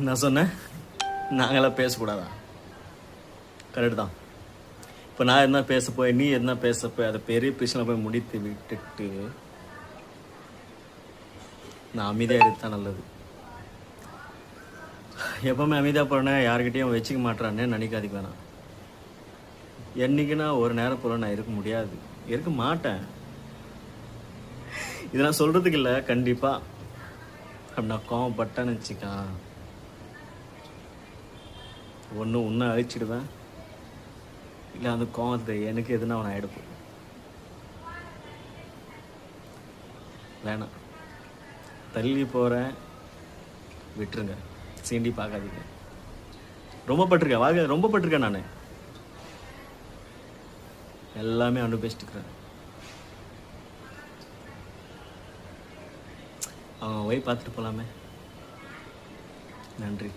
நான் சொன்னேன் நாங்களாம் பேசக்கூடாதா? கரெக்டு தான். இப்போ நான் என்ன பேச போய் நீ என்ன பேச போய் அதை பெரிய பிரச்சனை போய் முடித்து விட்டுட்டு நான் அமைதியாக எடுத்தா நல்லது. எப்பவுமே அமைதியாக போகிறேன்னா யாருக்கிட்டேயும் வச்சுக்க மாட்டேறானே நினைக்காதீங்க வேணாம். என்னைக்குன்னா ஒரு நேரம் போல் நான் இருக்க முடியாது. இருக்க மாட்டேன். இதெல்லாம் சொல்கிறதுக்கு இல்லை கண்டிப்பாக அப்படி நான் கோவப்பட்டேன்னு வச்சுக்கான் ஒன்று ஒன்று அழிச்சிடுவேன். இல்லை அந்த கோவத்தை எனக்கு எதுனா அவனை எடுப்போம் வேணாம். தள்ளி போகிறேன் விட்டுருங்க. சீண்டி பார்க்காதீங்க. ரொம்ப பட்டிருக்கேன். வாங்க ரொம்ப பட்டிருக்கேன் நான். எல்லாமே அனுபவிச்சுட்டுக்கிறேன். அவன் போய் பார்த்துட்டு போகலாமே நன்றி.